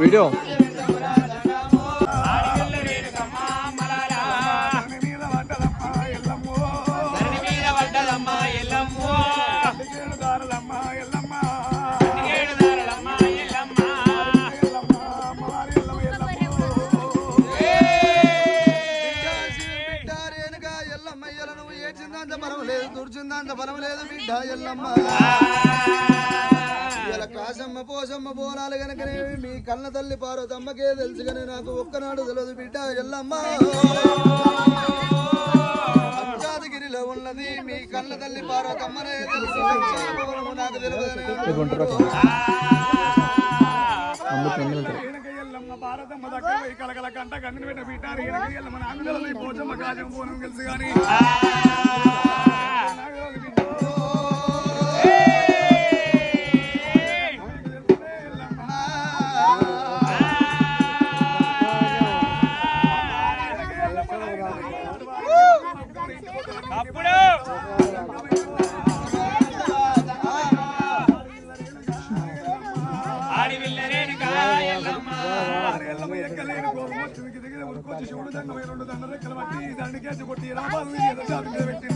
Video. ఏడ్చిందంత బలం లేదు తుడిచిందంత బలం లేదు బిడ్డ ఎల్లమ్మ. ఇలా కాసమ్మ పోసమ్మ పోనాలు గనకనే మీ కన్న తల్లి పార్వతమ్మకే తెలుసు కానీ నాకు ఒక్కనాడు తెలియదు బిడ్డ ఎల్లమ్మ. అంజాదగిరిలో ఉన్నది మీ కన్న తల్లి పార్వతమ్మనే తెలుసు. నాకు తెలియదు భారతమ్మ కలకల కంట కన్నులు పెట్ట ఈ పోచమ్మ కాజం పోనం తెలుసు కానీ. దండికేసి కొట్టి రాబాలు మీద పెట్టింది ఆ